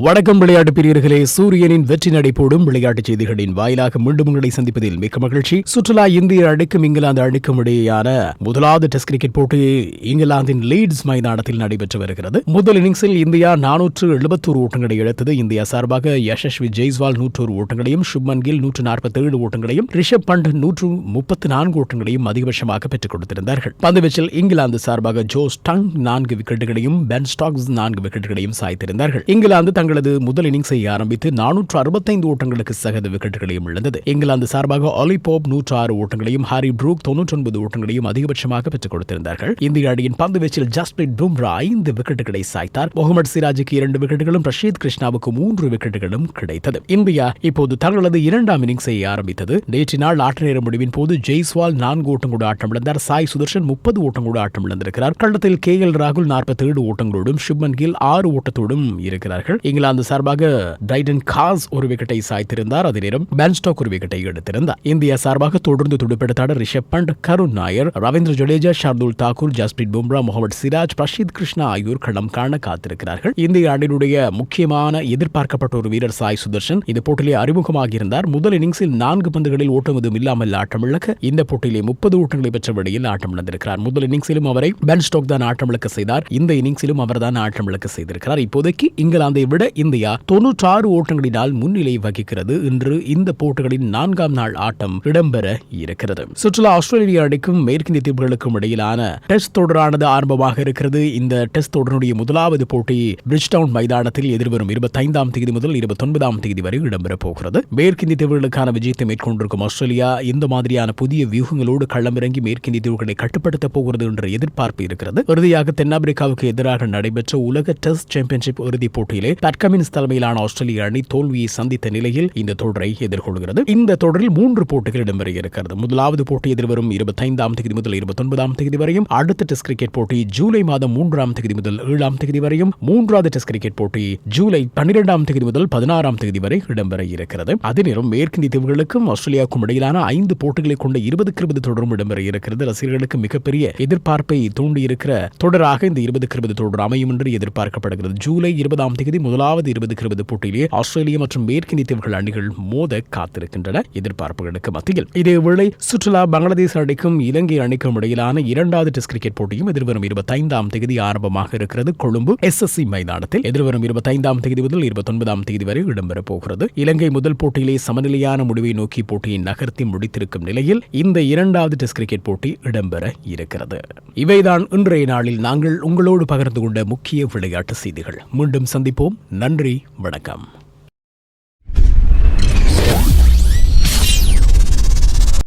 வணக்கம் விளையாட்டு பிரியர்களே சூரியனின் வெற்றி நடைபோடும் விளையாட்டுச் செய்திகளின் வாயிலாக மீண்டும் உங்களை சந்திப்பதில் மிக்க மகிழ்ச்சி. சுற்றுலா இந்திய அணிக்கும் இங்கிலாந்து அணிக்கும் இடையேயான முதலாவது டெஸ்ட் கிரிக்கெட் போட்டி இங்கிலாந்தின் லீட்ஸ் மைதானத்தில் நடைபெற்று வருகிறது. முதல் இன்னிங்ஸில் இந்தியா நானூற்று எழுபத்தோரு ஓட்டங்களை இழத்தது. இந்தியா சார்பாக யசஸ்வி ஜெய்ஸ்வால் நூற்றோரு ஓட்டங்களையும் சுப்மன் கில் நூற்று நாற்பத்தேழு ஓட்டங்களையும் ரிஷப் பண்ட் நூற்று முப்பத்து நான்கு ஓட்டங்களையும் அதிகபட்சமாக பெற்றுக் கொடுத்திருந்தார்கள். பந்துவீச்சில் இங்கிலாந்து சார்பாக ஜோஸ் டங் நான்கு விக்கெட்டுகளையும் பென் ஸ்டாக்ஸ் நான்கு விக்கெட்டுகளையும் சாய்த்திருந்தார்கள். இங்கிலாந்து தங்களது முதல் இன்னிங்ஸை ஆரம்பித்து நானூற்று அறுபத்தைந்து ஓட்டங்களுக்கு சகத விக்கெட்டுகளையும் இழந்தது. இங்கிலாந்து சார்பாக ஒலிபோப் நூற்று ஆறு ஓட்டங்களையும் ஹாரி ப்ரூக் தொன்னூற்றி ஒன்பது ஓட்டங்களையும் அதிகபட்சமாக பெற்றுக் கொடுத்திருந்தார்கள். இந்திய அணியின் பந்து வீச்சில் ஜஸ்பிரீத் பும்ரா ஐந்து விக்கெட்டுகளை சாய்த்தார். முகமது சிராஜுக்கு இரண்டு விக்கெட்டுகளும் ரஷீத் கிருஷ்ணாவுக்கு மூன்று விக்கெட்டுகளும் கிடைத்தது. இந்தியா இப்போது தங்களது இரண்டாம் இன்னிங்ஸை ஆரம்பித்தது. நேற்று நாள் ஆட்ட நேர முடிவின் போது ஜெய்ஸ்வால் நான்கு ஓட்டம் கூட ஆட்டம் இழந்தார். சாய் சுதர்ஷன் முப்பது ஓட்டம் கூட ஆட்டம் இழந்திருக்கிறார். கள்ளத்தில் கே எல் ராகுல் நாற்பத்தி ஏழு ஓட்டங்களோடும் சுப்மன் கில் ஆறு ஓட்டத்தோடும் இருக்கிறார்கள். இங்கிலாந்து சார்பாக டைடன் காஸ் ஒரு விக்கெட்டை சாய்த்திருந்தார். அதே நேரம் பேன்ஸ்டாக் ஒரு விக்கெட்டை எடுத்திருந்தார். இந்தியா சார்பாக தொடர்ந்து துடுப்பெடுத்தாட ரிஷப் பண்ட் கருண் நாயர் ரவீந்திர ஜடேஜா ஷார்துல் தாக்கூர் ஜஸ்பிரீத் பும்ரா முகமது சிராஜ் பிரஷீத் கிருஷ்ணா ஆகியோர் களம் காண காத்திருக்கிறார்கள். இந்திய அணியினுடைய முக்கியமான எதிர்பார்க்கப்பட்ட ஒரு வீரர் சாய் சுதர்ஷன் இந்த போட்டியிலே அறிமுகமாகியிருந்தார். முதல் இன்னிங்ஸில் நான்கு பந்துகளில் ஓட்டம் எதுவும் இல்லாமல் ஆட்டமிழக்க இந்த போட்டியிலே முப்பது ஓட்டங்களை பெற்ற வழியில் ஆட்டம் இழந்திருக்கிறார். முதல் இன்னிங்ஸிலும் அவரை பென் ஸ்டோக் தான் ஆட்டமிழக்க செய்தார். இந்த இன்னிங்ஸிலும் அவர் தான் ஆட்டமிழக்க செய்திருக்கிறார். இப்போதைக்கு இங்கிலாந்தை விட இந்தியா தொன்னூற்றாறு ஓட்டங்களினால் முன்னிலை வகிக்கிறது இன்று இந்த போட்டிகளின் நான்காம் நாள் ஆட்டம் இடம்பெற இருக்கிறது. சுற்றுலா ஆஸ்திரேலிய அணிக்கும் மேற்கிந்திய தீவுகளுக்கும் இடையிலான டெஸ்ட் தொடரானது ஆரம்பமாக இருக்கிறது. இந்த டெஸ்ட் தொடருடைய முதலாவது போட்டி பிரிட்ஜ்டவுன் மைதானத்தில் எதிர்வரும் இருபத்தைந்தாம் தேதி முதல் இருபத்தொன்பதாம் தேதி வரை இடம்பெறப் போகிறது. மேற்கிந்திய தீவுகளுக்கான விஜயத்தை மேற்கொண்டிருக்கும் ஆஸ்திரேலியா இந்த மாதிரியான புதிய வியூகங்களோடு களமிறங்கி மேற்கிந்திய தீவுகளை கட்டுப்படுத்தப் போகிறது என்ற எதிர்பார்ப்பு இருக்கிறது. இறுதியாக தென்னாப்பிரிக்காவுக்கு எதிராக நடைபெற்ற உலக டெஸ்ட் சாம்பியன்ஷிப் இறுதிப் போட்டியிலே பட்கமின்ஸ் தலைமையிலான ஆஸ்திரேலிய அணி தோல்வியை சந்தித்த நிலையில் இந்த தொடரை எதிர்கொள்கிறது. இந்த தொடரில் மூன்று போட்டிகள் இடம்பெற இருக்கிறது முதலாவது போட்டி எதிர்வரும் இருபத்தைந்தாம் தேதி முதல் இருபத்தொன்பதாம் தேதி வரையும் அடுத்த டெஸ்ட் கிரிக்கெட் போட்டி ஜூலை மாதம் மூன்றாம் தேதி முதல் ஏழாம் தேதி வரையும் மூன்றாவது டெஸ்ட் கிரிக்கெட் போட்டி ஜூலை பன்னிரெண்டாம் தேதி முதல் பதினாறாம் தேதி வரை இடம்பெற இருக்கிறது அதே நேரம் மேற்கிந்திய தீவுகளுக்கும் ஆஸ்திரேலியாவுக்கும் இடையிலான ஐந்து போட்டிகளை கொண்ட இருபதுக்கு இருபது தொடரும் இடம்பெற இருக்கிறது ரசிகர்களுக்கு மிகப்பெரிய எதிர்பார்ப்பை தூண்டியிருக்கிற தொடராக இந்த இருபதுக்கு இருபது தொடர் அமையும் என்று எதிர்பார்க்கப்படுகிறது. ஜூலை இருபதாம் தேதி முதலாவது இருபதுக்கு இருபது போட்டியிலே ஆஸ்திரேலிய மற்றும் மேற்கிந்திய தீவுகள் அணிகள் மோத காத்திருக்கின்றன எதிர்பார்ப்புகளுக்கு மத்தியில். இதேவேளை சுற்றுலா பங்களாதேஷ் அணிக்கும் இலங்கை அணிக்கும் இடையிலான இரண்டாவது டெஸ்ட் கிரிக்கெட் போட்டியும் எதிர்வரும் இருபத்தைந்தாம் தேதி ஆரம்பமாக இருக்கிறது. கொழும்பு எஸ் எஸ் சி மைதானத்தில் எதிர்வரும் இருபத்தைந்தாம் தேதி முதல் இருபத்தொன்பதாம் தேதி வரை இடம்பெறப் போகிறது. இலங்கை முதல் போட்டியிலே சமநிலையான முடிவை நோக்கி போட்டியை நகர்த்தி முடித்திருக்கும் நிலையில் இந்த இரண்டாவது டெஸ்ட் கிரிக்கெட் போட்டி இடம்பெற இருக்கிறது. இவைதான் இன்றைய நாளில் நாங்கள் உங்களோடு பகிர்ந்து கொண்ட முக்கிய விளையாட்டு செய்திகள். மீண்டும் சந்திப்போம். நன்றி வணக்கம்.